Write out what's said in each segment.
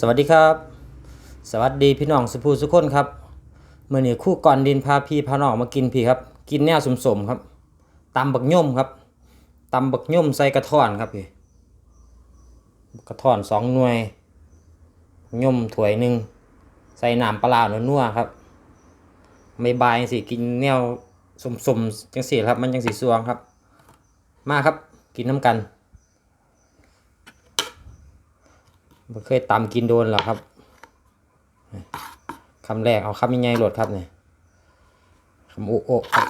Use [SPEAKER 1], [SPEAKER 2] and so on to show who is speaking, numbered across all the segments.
[SPEAKER 1] สวัสดีครับ สวัสดีพี่น้องสุภูสุคนครับเมื่อนี้คู่ก่อนดินพาพี่พาน้องมากินพี่ครับ กินแนวสมๆครับตำบักย่มครับตำบักย่มใส่กระท่อนครับพี่กระท่อนสองหน่วยย่มถ้วยหนึ่งใส่น้ำปลาร้านัวครับไม่บายสิกินแนวสมๆจังสีครับ มันจังสีสวงครับ มาครับ กินน้ำกัน บ่เคยตำกินโดนหรอครับคำแรกเอาคำยังไงโหลดครับเนี่ยคำโอะโอะครับ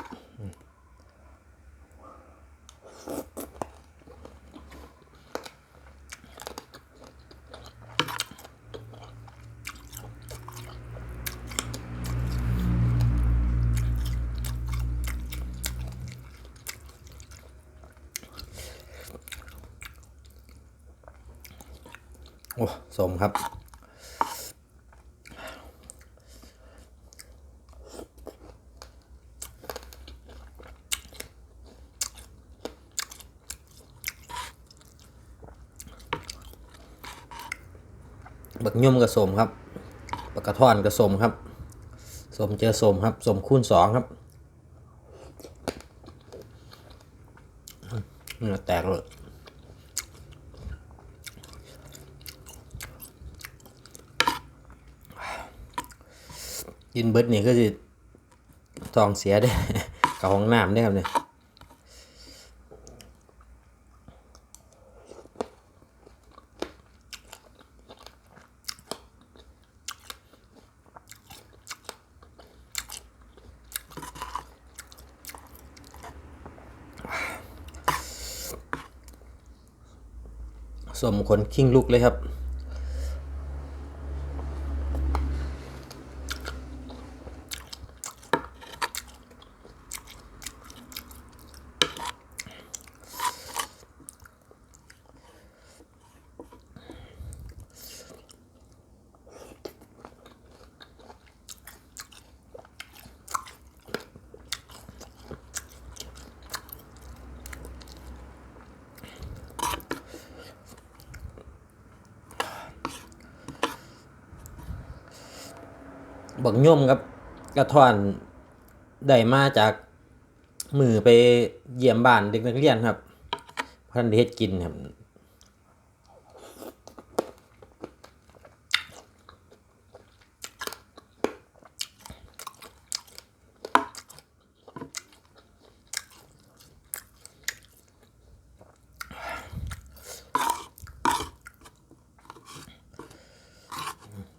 [SPEAKER 1] โอ้สมครับ บักย่มกับสมครับบักกระท่อนกับสมครับสมเจอสมครับสมคูณสองครับเนื้อแตกเลย กินเบิดนี่ก็จะท้องเสียได้กับห้องน้ำได้ครับเนี่ยสมคนคิงลุกเลยครับ บักย่อมครับกระท่อนได้มาจากมือไปเยี่ยมบ้านเด็กนักเรียนครับพันได้เฮ็ดกินครับ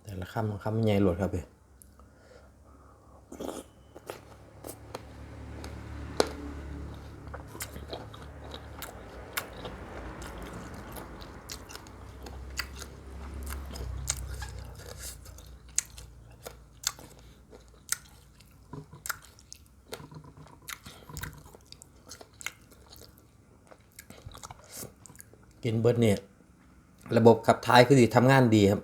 [SPEAKER 1] แต่ละคำคำใหญ่หลดครับพี่ กินเบิร์ดเนี่ยระบบขับถ่ายคือดีทำงานดีครับ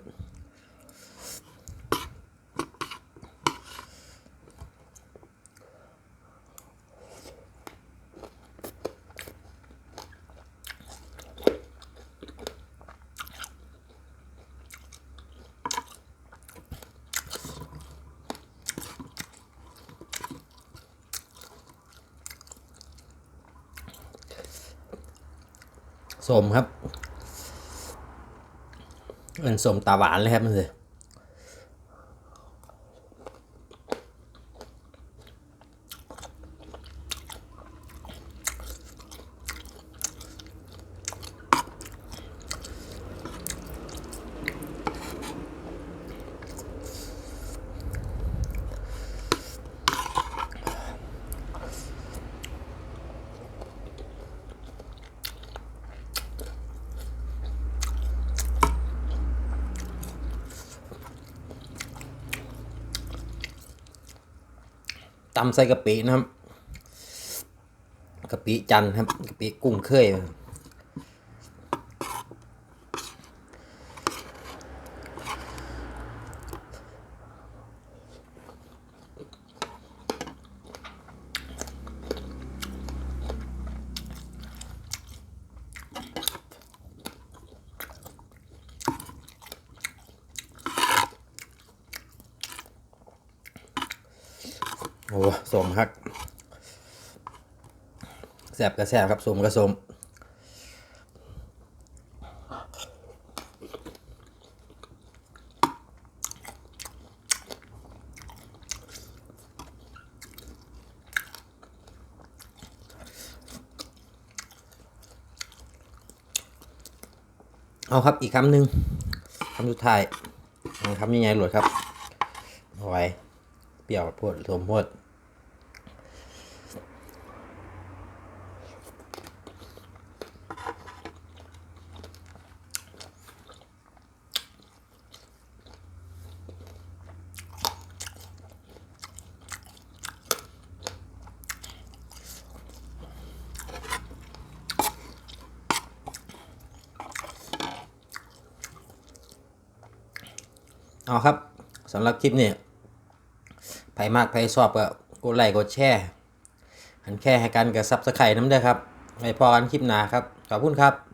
[SPEAKER 1] สมครับ เอินสมตาหวานเลยครับมันเลยำใส่กะปินะครับกะปิจันทร์ครับกะปิกุ้งเคย โอ้สมครับแสบกระแสบครับสมกระสมเอาครับอีกคำหนึ่งคำสุดท้ายคำยังไงหลดครับเอาไว้เปรี้ยวโพดสมโพด เอาครับสำหรับคลิปนี้ไผมากไผชอบก็กดไลค์กดแชร์หันแค่ให้กันกับซับสไครต์น้ำเด้อครับไว้พอกันคลิปหน้าครับ ขอบคุณครับ